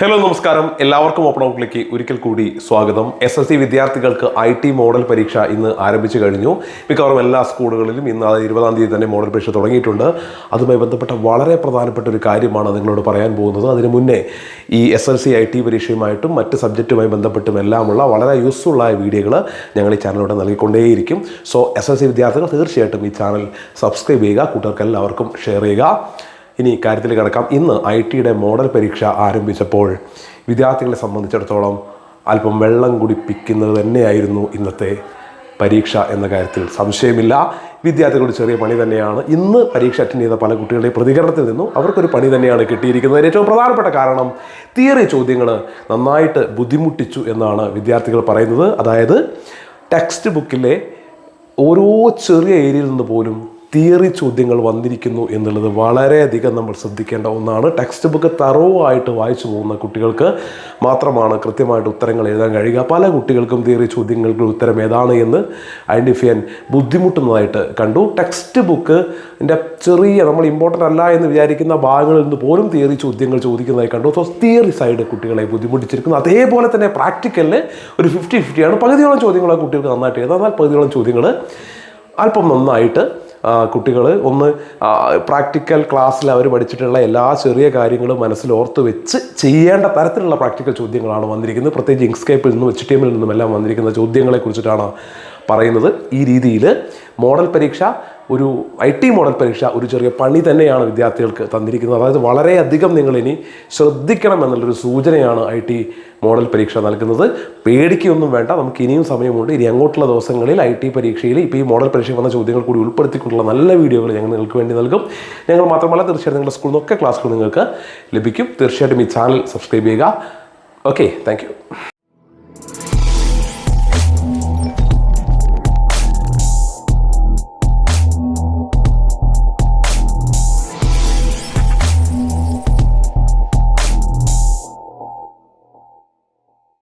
Hello നമസ്കാരം. എല്ലാവർക്കും open ഔട്ട്ലേക്ക് ഒരിക്കൽ കൂടി സ്വാഗതം. എസ് എസ് സി വിദ്യാർത്ഥികൾക്ക് ഐ ടി മോഡൽ പരീക്ഷ ഇന്ന് ആരംഭിച്ചു കഴിഞ്ഞു. മിക്കവാറും എല്ലാ സ്കൂളുകളിലും ഇന്ന് ഇരുപതാം തീയതി തന്നെ മോഡൽ പരീക്ഷ തുടങ്ങിയിട്ടുണ്ട്. അതുമായി ബന്ധപ്പെട്ട വളരെ പ്രധാനപ്പെട്ട ഒരു കാര്യമാണ് നിങ്ങളോട് പറയാൻ പോകുന്നത്. അതിന് മുന്നേ ഈ S L C I T പരീക്ഷയുമായിട്ടും മറ്റ് സബ്ജക്റ്റുമായി ബന്ധപ്പെട്ടും എല്ലാമുള്ള വളരെ യൂസ്ഫുള്ളായ വീഡിയോകൾ ഞങ്ങൾ ഈ ചാനലിലൂടെ നൽകിക്കൊണ്ടേയിരിക്കും. സോ എസ് എൽ സി വിദ്യാർത്ഥികൾ തീർച്ചയായിട്ടും ഈ ചാനൽ സബ്സ്ക്രൈബ് ചെയ്യുക കൂട്ടുകാർക്ക് എല്ലാവർക്കും ഷെയർ ചെയ്യുക. ഇനി ഇക്കാര്യത്തിൽ കിടക്കാം. ഇന്ന് ഐ ടിയുടെ മോഡൽ പരീക്ഷ ആരംഭിച്ചപ്പോൾ വിദ്യാർത്ഥികളെ സംബന്ധിച്ചിടത്തോളം അല്പം വെള്ളം കുടിപ്പിക്കുന്നത് തന്നെയായിരുന്നു ഇന്നത്തെ പരീക്ഷ എന്ന കാര്യത്തിൽ സംശയമില്ല. വിദ്യാർത്ഥികളുടെ ചെറിയ പണി തന്നെയാണ്. ഇന്ന് പരീക്ഷ അറ്റൻഡ് ചെയ്ത പല കുട്ടികളുടെ പ്രതികരണത്തിൽ നിന്നും അവർക്കൊരു പണി തന്നെയാണ് കിട്ടിയിരിക്കുന്നത്. ഏറ്റവും പ്രധാനപ്പെട്ട കാരണം തിയറി ചോദ്യങ്ങൾ നന്നായിട്ട് ബുദ്ധിമുട്ടിച്ചു എന്നാണ് വിദ്യാർത്ഥികൾ പറയുന്നത്. അതായത് ടെക്സ്റ്റ് ബുക്കിലെ ഓരോ ചെറിയ ഏരിയയിൽ നിന്ന് പോലും തിയറി ചോദ്യങ്ങൾ വന്നിരിക്കുന്നു എന്നുള്ളത് വളരെയധികം നമ്മൾ ശ്രദ്ധിക്കേണ്ട ഒന്നാണ്. ടെക്സ്റ്റ് ബുക്ക് തറവായിട്ട് വായിച്ചു പോകുന്ന കുട്ടികൾക്ക് മാത്രമാണ് കൃത്യമായിട്ട് ഉത്തരങ്ങൾ എഴുതാൻ കഴിയുക. പല കുട്ടികൾക്കും തിയറി ചോദ്യങ്ങൾക്ക് ഉത്തരം ഏതാണ് എന്ന് ഐഡന്റിഫൈ ചെയ്യാൻ ബുദ്ധിമുട്ടുന്നതായിട്ട് കണ്ടു. ടെക്സ്റ്റ് ബുക്ക് എന്റെ ചെറിയ നമ്മൾ ഇമ്പോർട്ടന്റ് അല്ല എന്ന് വിചാരിക്കുന്ന ഭാഗങ്ങളിൽ നിന്ന് പോലും തിയറി ചോദ്യങ്ങൾ ചോദിക്കുന്നതായി കണ്ടു. സോ തിയറി സൈഡ് കുട്ടികളെ ബുദ്ധിമുട്ടിച്ചിരിക്കുന്നു. അതേപോലെ തന്നെ പ്രാക്ടിക്കലിൽ ഒരു ഫിഫ്റ്റി ഫിഫ്റ്റിയാണ് പകുതിയോളം ചോദ്യങ്ങൾ കുട്ടികൾക്ക് നന്നായിട്ട് എഴുതാം. എന്നാൽ പകുതിയോളം ചോദ്യങ്ങൾ അല്പം നന്നായിട്ട് കുട്ടികൾ ഒന്ന് പ്രാക്ടിക്കൽ ക്ലാസ്സിൽ അവർ പഠിച്ചിട്ടുള്ള എല്ലാ ചെറിയ കാര്യങ്ങളും മനസ്സിൽ ഓർത്ത് വെച്ച് ചെയ്യേണ്ട തരത്തിലുള്ള പ്രാക്ടിക്കൽ ചോദ്യങ്ങളാണ് വന്നിരിക്കുന്നത്. പ്രത്യേകിച്ച് ഇങ്സ്കേപ്പിൽ നിന്നും എച്ച് ടി എമ്മിൽ നിന്നും എല്ലാം വന്നിരിക്കുന്ന ചോദ്യങ്ങളെ കുറിച്ചിട്ടാണ് പറയുന്നത് ഈ രീതിയിൽ മോഡൽ പരീക്ഷ ഒരു ഐ ടി മോഡൽ പരീക്ഷ ഒരു ചെറിയ പണി തന്നെയാണ് വിദ്യാർത്ഥികൾക്ക് തന്നിരിക്കുന്നത്. അതായത് വളരെയധികം നിങ്ങൾ ഇനി ശ്രദ്ധിക്കണം എന്നുള്ളൊരു സൂചനയാണ് ഐ ടി മോഡൽ പരീക്ഷ നൽകുന്നത്. പേടിക്കൊന്നും വേണ്ട നമുക്ക് ഇനിയും സമയമുണ്ട്. ഇനി അങ്ങോട്ടുള്ള ദിവസങ്ങളിൽ ഐ ടി പരീക്ഷയിൽ ഇപ്പോൾ ഈ മോഡൽ പരീക്ഷ വന്ന ചോദ്യങ്ങൾ കൂടി ഉൾപ്പെടുത്തിക്കൊണ്ടുള്ള നല്ല വീഡിയോകൾ ഞങ്ങൾ നിങ്ങൾക്ക് വേണ്ടി നൽകും. ഞങ്ങൾ മാത്രമല്ല തീർച്ചയായിട്ടും നിങ്ങളുടെ സ്കൂളിൽ നിന്നൊക്കെ ക്ലാസ്സുകൾ നിങ്ങൾക്ക് ലഭിക്കും. തീർച്ചയായിട്ടും ഈ ചാനൽ സബ്സ്ക്രൈബ് ചെയ്യുക. Okay thank